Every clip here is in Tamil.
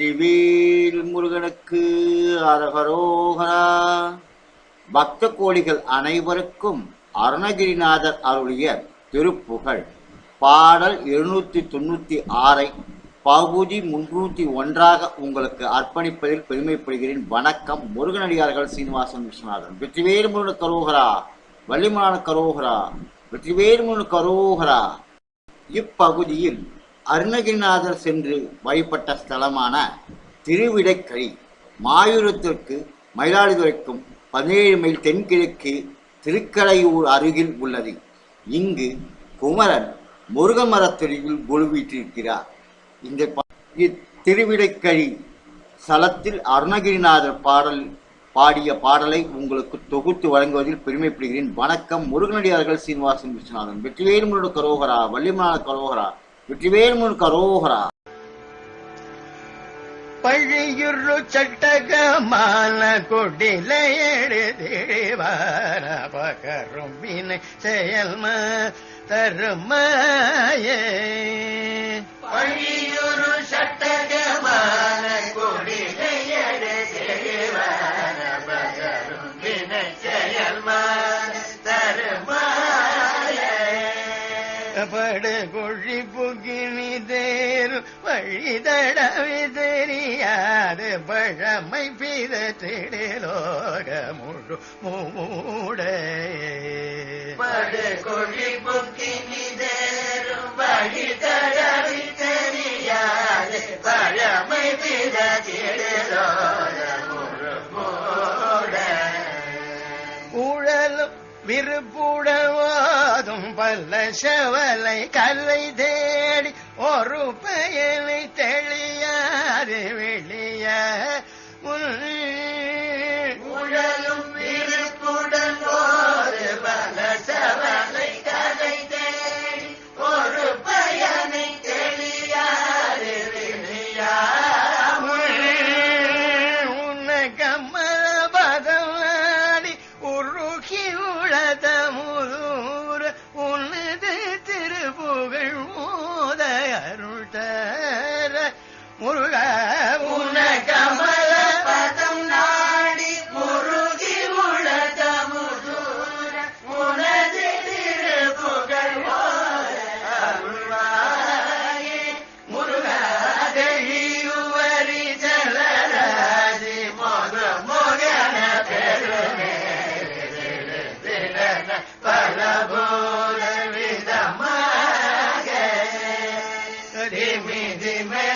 வெற்றிவேல் முருகனுக்கு அரகரோகரா பக்த கோழிகள் அனைவருக்கும் அருணகிரிநாதர் அருளிய திருப்புகழ். பாடல் எழுநூற்றி தொண்ணூற்றி ஆறை பகுதி முன்னூற்றி ஒன்றாக உங்களுக்கு அர்ப்பணிப்பதில் பெருமைப்படுகிறேன். வணக்கம் முருகனடியார்கள் சீனிவாசன் விஸ்வநாதன். வெற்றிவேல் முருகன் கரோகரா வள்ளிமான கரோகரா. வெற்றிவேல் முருகன் கரோகரா. இப்பகுதியில் அருணகிரிநாதர் சென்று வழிபட்ட ஸ்தலமான திருவிடைக்கழி மாயூரத்திற்கு மயிலாடுதுறைக்கும் பதினேழு மைல் தென்கிழக்கு திருக்கடையூர் அருகில் உள்ளது. இங்கு குமரன் முருக மரத்தடியில் கொலுவிட்டிருக்கிறார் இந்த திருவிடைக்கழி இத்திருவிடைக்கழி ஸ்தலத்தில் அருணகிரிநாதர் பாடல் பாடிய பாடலை உங்களுக்கு தொகுத்து வழங்குவதில் பெருமைப்படுகிறேன். வணக்கம். முருகனடியார்கள் சீனிவாசன் விஸ்வநாதன். வெற்றிவேல் கரோகரா வள்ளிமான கரோகரா. வெற்றிவேல் முருகன் கரோகரா பழியுரு சட்டகமான கொடில எழுதிவார பகரும் வினை செயல்ம தருமாயே. பழியுரு படு கொழி புகினி தேரு வழி தடவி தெரியாது பழமை பிதற்றிடலோக முழு மூட. படு கொழி புகினி தேரு வழி தடவி தெரியாது பழமை பிதற்றிடலோக முழு மூட. ஊழலும் விருப்புடவாதும் பல்ல செவலை கல்லை தேடி ஒரு பயனை தெளியாது வெளி முருக உன்ன கமல பதம் நாடி முருகி உளத முதூர உனது திருப்புகழ் மோத அருள்வாயே. முருகாதழியுவரி ஜலராஜி மோக மோகன பெருமே. பலபோல விதமாக. திமி திமென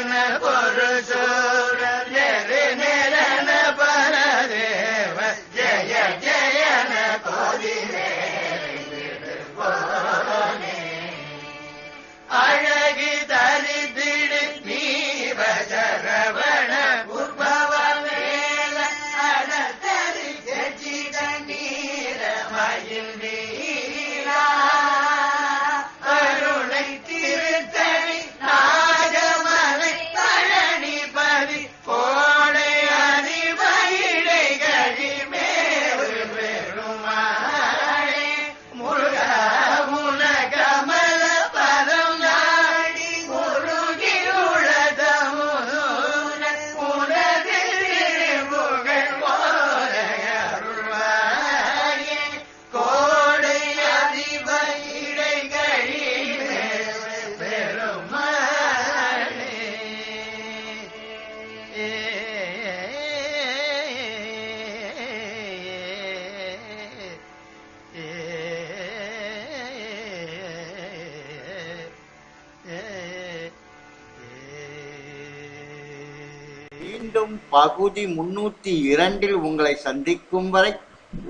மீண்டும் பகுதி முன்னூத்தி இரண்டில் உங்களை சந்திக்கும் வரை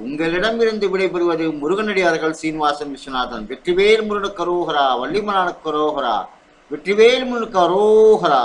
உங்களிடமிருந்து விடைபெறுவது முருகனடியார்கள் சீனிவாசன் விஸ்வநாதன். வெற்றிவேல் முருகன் கரோகரா வள்ளிமலான கரோகரா வெற்றிவேல் முருகன் கரோகரா.